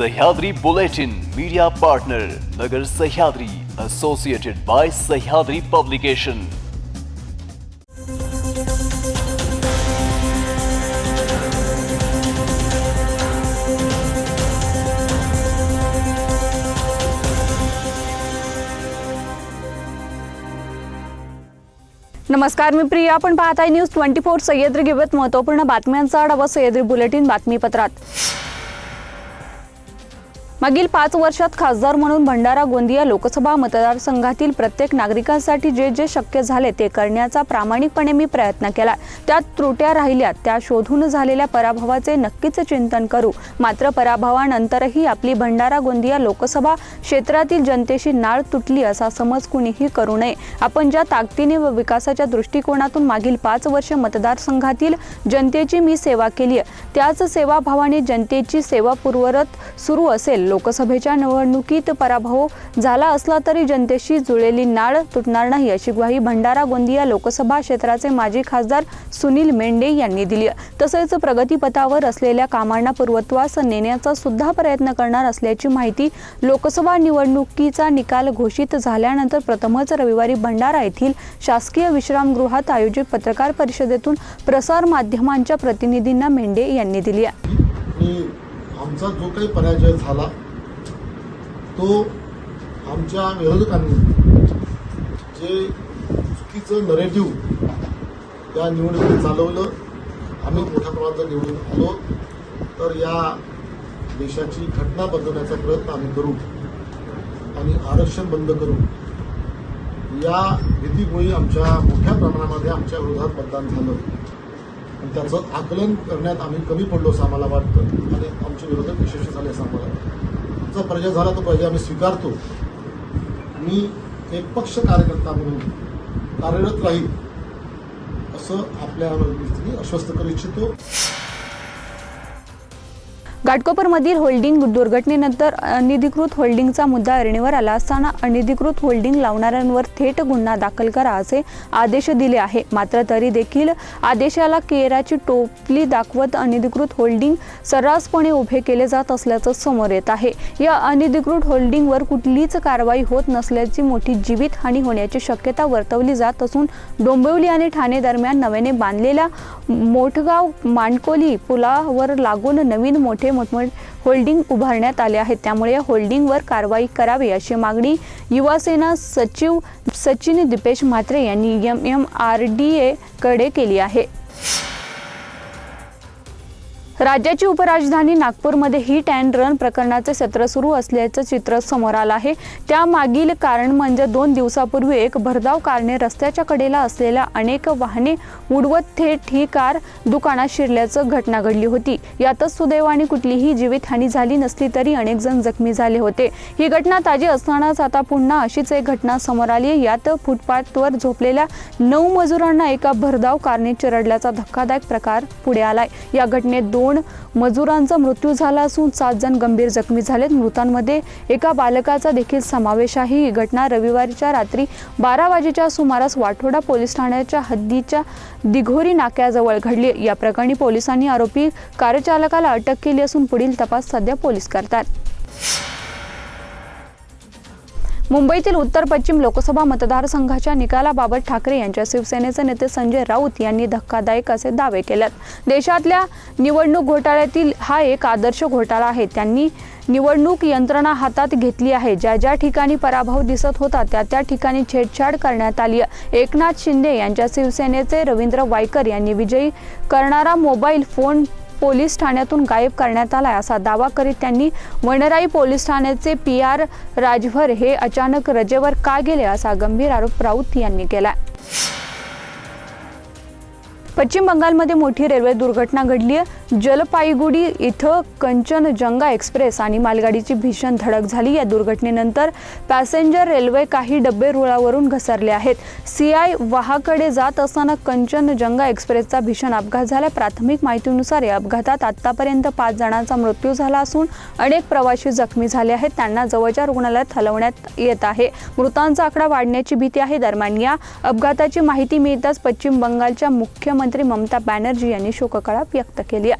Sahyadri Bulletin media partner Nagar Sahyadri Associated by Sahyadri publication नमस्कार मी प्रिया. आपण पाहत आहे न्यूज ट्वेंटी फोर सह्याद्री घेवत महत्त्वपूर्ण बातम्यांचा आढावा सह्याद्री बुलेटिन बातमीपत्रात. मागील पाच वर्षात खासदार म्हणून भंडारा गोंदिया लोकसभा मतदारसंघातील प्रत्येक नागरिकांसाठी जे जे शक्य झाले ते करण्याचा प्रामाणिकपणे मी प्रयत्न केला. त्यात त्रुट्या राहिल्या त्या शोधून झालेल्या पराभवाचे नक्कीच चिंतन करू. मात्र पराभवानंतरही आपली भंडारा गोंदिया लोकसभा क्षेत्रातील जनतेशी नाळ तुटली असा समज कुणीही करू नये. आपण ज्या ताकदीने व विकासाच्या दृष्टिकोनातून मागील पाच वर्ष मतदारसंघातील जनतेची मी सेवा केली आहे त्याच सेवाभावाने जनतेची सेवा पूर्वरत सुरू असेल लोकसभेच्या निवडणुकीत पराभव झाला असला तरी जनतेशी जुळलेली नाळ तुटणार नाही अशी ग्वाही भंडारा गोंदिया लोकसभा क्षेत्राचे माजी खासदार सुनील मेंढे यांनी दिली. तसेच प्रगतीपथावर असलेल्या कामांना पूर्वत्वास नेण्याचा सुद्धा प्रयत्न करणार असल्याची माहिती लोकसभा निवडणुकीचा निकाल घोषित झाल्यानंतर प्रथमच रविवारी भंडारा येथील शासकीय विश्रामगृहात आयोजित पत्रकार परिषदेतून प्रसार माध्यमांच्या प्रतिनिधींना मेंढे यांनी दिली. आहे आमचा जो काही पराजय झाला तो आमच्या विरोधकांनी जे चुकीचं नरेटिव्ह या निवडणुकीत चालवलं आम्ही मोठ्या प्रमाणात निवडून आलो. तर या देशाची घटना बदलण्याचा प्रयत्न आम्ही करू आणि आरक्षण बंद करू. या भीतीमुळे आमच्या मोठ्या प्रमाणामध्ये आमच्या विरोधात मतदान झालं. आणि त्याचं आकलन करण्यात आम्ही कमी पडलो असं आम्हाला वाटतं. आणि आमचे विरोधक यशस्वी झाले असं आम्हाला वाटतं. आमचा झाला तो पर्याय आम्ही स्वीकारतो. मी एक पक्ष कार्यकर्ता म्हणून कार्यरत राहील असं आपल्या मी आश्वस्त करू इच्छितो. घाटकोपरमधील होल्डिंग दुर्घटनेनंतर अनधिकृत होल्डिंगचा मुद्दा ऐरणीवर आला असताना अनधिकृत होल्डिंग लावणाऱ्यांवर थेट गुन्हा दाखल करा असे आदेश दिले आहे. मात्र तरी देखील आदेशाला केराची टोपली दाखवत अनधिकृत होल्डिंग सर्रासपणे उभे केले जात असल्याचं समोर येत आहे. या अनधिकृत होल्डिंगवर कुठलीच कारवाई होत नसल्याची मोठी जीवितहानी होण्याची शक्यता वर्तवली जात असून डोंबिवली आणि ठाणे दरम्यान नव्याने बांधलेल्या मोठगाव मांडकोली पुलावर लागून नवीन मोठे मोठमोठ होल्डिंग उभारण्यात आले आहेत. त्यामुळे या होल्डिंगवर कारवाई करावी अशी मागणी युवासेना सचिव सचिन दिपेश म्हात्रे यांनी एम एम आर डी एकडे केली आहे. राज्याची उपराजधानी नागपूरमध्ये हिट अँड रन प्रकरणाचे सत्र सुरू असल्याचं चित्र समोर आलं आहे. त्यामागील कारण म्हणजे दोन दिवसापूर्वी एक भरधाव कारने रस्त्याच्या कडेला असलेल्या अनेक वाहने उडवत थेट ही कार दुकानात शिरल्याचं घटना घडली होती. यातच सुदैवाने कुठलीही जीवितहानी झाली नसली तरी अनेक जण जखमी झाले होते. ही घटना ताजी असतानाच आता पुन्हा अशीच एक घटना समोर आली यात फुटपाथवर झोपलेल्या नऊ मजुरांना एका भरधाव कारने चिरडल्याचा धक्कादायक प्रकार पुढे आलाय. या घटनेत दोन मजुरांचा मृत्यू झाला असून सात जण गंभीर जखमी झालेत. मृतांमध्ये एका बालकाचा देखील समावेश आहे. ही घटना रविवारीच्या रात्री बारा वाजेच्या सुमारास वाठोडा पोलीस ठाण्याच्या हद्दीच्या दिघोरी नाक्याजवळ घडली. या प्रकरणी पोलिसांनी आरोपी कारचालकाला अटक केली असून पुढील तपास सध्या पोलीस करतात. मुंबईतील उत्तर पश्चिम लोकसभा मतदारसंघाच्या निकालाबाबत ठाकरे यांच्या शिवसेनेचे नेते संजय राऊत यांनी धक्कादायक असे दावे केलेत. देशातल्या निवडणूक घोटाळ्यातील हा एक आदर्श घोटाळा आहे. त्यांनी निवडणूक यंत्रणा हातात घेतली आहे. ज्या ज्या ठिकाणी पराभव दिसत होता त्या त्या ठिकाणी छेडछाड करण्यात आली एकनाथ शिंदे यांच्या शिवसेनेचे रवींद्र वायकर यांनी विजयी करणारा मोबाईल फोन पोलीस ठाण्यातून गायब करण्यात आलाय असा दावा करीत त्यांनी वनराई पोलीस ठाण्याचे पी आर राजभर हे अचानक रजेवर का गेले असा गंभीर आरोप राऊत यांनी केला पश्चिम बंगालमध्ये मोठी रेल्वे दुर्घटना घडली आहे जलपाईगुडी इथं कंचनजंगा एक्सप्रेस आणि मालगाडीची भीषण धडक झाली. या दुर्घटनेनंतर पॅसेंजर रेल्वे काही डबे रुळावरून घसरले आहेत. सीआय वाहाकडे जात असताना कंचनजंगा एक्सप्रेसचा भीषण अपघात झाला. प्राथमिक माहितीनुसार या अपघातात आतापर्यंत पाच जणांचा मृत्यू झाला असून अनेक प्रवासी जखमी झाले आहेत. त्यांना जवळच्या रुग्णालयात हलवण्यात येत आहे. मृतांचा आकडा वाढण्याची भीती आहे. दरम्यान या अपघाताची माहिती मिळताच पश्चिम बंगालच्या मुख्यमंत्री ममता बॅनर्जी यांनी शोककळा व्यक्त केली आहे.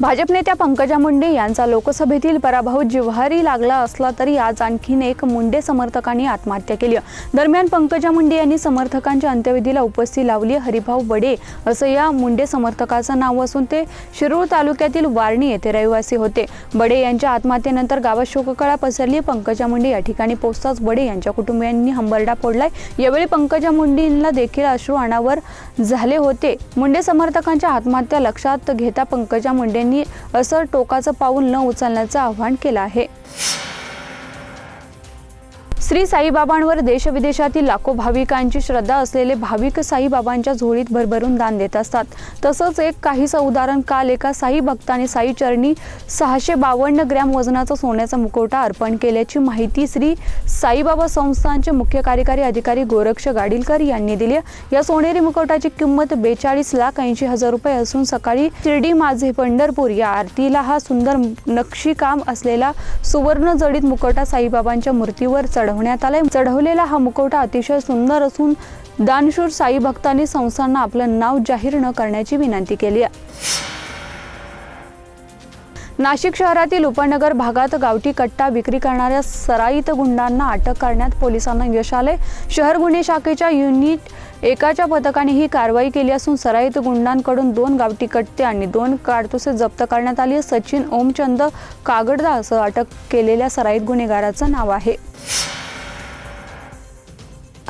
भाजप नेत्या पंकजा मुंडे यांचा लोकसभेतील पराभव जिव्हारी लागला असला तरी आज आणखीन एक मुंडे समर्थकांनी आत्महत्या केली. दरम्यान पंकजा मुंडे यांनी समर्थकांच्या अंत्यविधीला उपस्थिती लावली हरिभाऊ बडे असं या मुंडे समर्थकाचं नाव असून ते शिरूर तालुक्यातील वारणी येथे रहिवासी होते. बडे यांच्या आत्महत्येनंतर गावात शोककळा पसरली. पंकजा मुंडे या ठिकाणी पोहोचताच बडे यांच्या कुटुंबियांनी हंबरडा फोडलाय. यावेळी पंकजा मुंडेंना देखील अश्रू अनावर झाले होते. मुंडे समर्थकांच्या आत्महत्या लक्षात घेता पंकजा मुंडेंनी असं टोकाचं पाऊल न उचलण्याचं आवाहन केलं आहे. श्री साईबाबांवर देशविदेशातील लाखो भाविकांची श्रद्धा असलेले भाविक साईबाबांच्या झोळीत भरभरून दान देत असतात. तसंच एक काहीसं उदाहरण काल एका साई भक्ताने साई चरणी सहाशे बावन्न ग्रॅम वजनाचा सोन्याचा मुखवटा अर्पण केल्याची माहिती श्री साईबाबा संस्थानचे मुख्य कार्यकारी अधिकारी गोरक्ष गाडीलकर यांनी दिली या सोनेरी मुखवटाची किंमत बेचाळीस लाख ऐंशी हजार रुपये असून सकाळी शिर्डी माझे पंढरपूर या आरतीला हा सुंदर नक्षीकाम असलेला सुवर्ण जडीत मुखवटा साईबाबांच्या मूर्तीवर चढवण्यात आलाय. चढवलेला हा मुखवटा अतिशय सुंदर असून दानशूर साई भक्तांनी संस्थांना आपलं नाव जाहीर न करण्याची विनंती केली आहे. नाशिक शहरातील उपनगर भागात गावठी कट्टा विक्री करणाऱ्या सराईत गुंडांना अटक करण्यात पोलिसांना यश आले शहर गुन्हे शाखेच्या युनिट एकाच्या पथकाने ही कारवाई केली असून सराईत गुंडांकडून दोन गावठी कट्टे आणि दोन काडतुसे जप्त करण्यात आली सचिन ओमचंद कागडदा असं अटक केलेल्या सराईत गुन्हेगाराचं नाव आहे.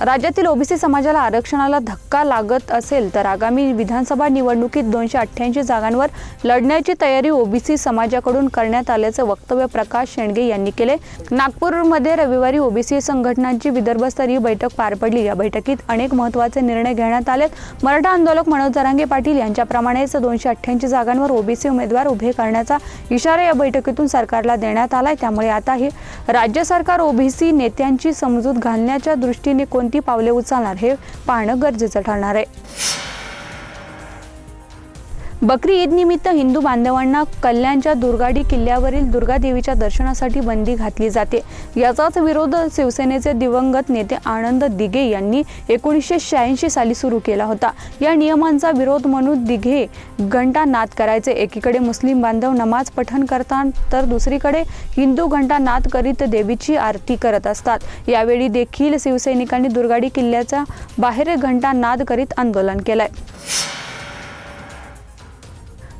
राज्यातील ओबीसी समाजाला आरक्षणाला धक्का लागत असेल तर आगामी विधानसभा निवडणुकीत दोनशे अठ्ठ्याऐंशी जागांवर लढण्याची तयारी ओबीसी समाजाकडून करण्यात आल्याचं वक्तव्य प्रकाश शेंडगे यांनी केले. नागपूरमध्ये रविवारी ओबीसी संघटनांची विदर्भस्तरीय बैठक पार पडली. या बैठकीत अनेक महत्त्वाचे निर्णय घेण्यात आलेत. मराठा आंदोलक मनोज जरांगे पाटील यांच्याप्रमाणेच दोनशे अठ्ठ्याऐंशी जागांवर ओबीसी उमेदवार उभे करण्याचा इशारा या बैठकीतून सरकारला देण्यात आलाय. त्यामुळे आता हे राज्य सरकार ओबीसी नेत्यांची समजूत घालण्याच्या दृष्टीने कोण पावले उचलणार हे पाहणं गरजेचं ठरणार आहे. बकरी ईद निमित्त हिंदू बांधवांना कल्याणच्या दुर्गाडी किल्ल्यावरील दुर्गादेवीच्या दर्शनासाठी बंदी घातली जाते. याचाच विरोध शिवसेनेचे दिवंगत नेते आनंद दिघे यांनी एकोणीसशे शहाऐंशी साली सुरू केला होता. या नियमांचा विरोध म्हणून दिघे घंटा नाद करायचे. एकीकडे मुस्लिम बांधव नमाज पठण करतात तर दुसरीकडे हिंदू घंटा नाद करीत देवीची आरती करत असतात. यावेळी देखील शिवसैनिकांनी दुर्गाडी किल्ल्याच्या बाहेर घंटा नाद करीत आंदोलन केलंय.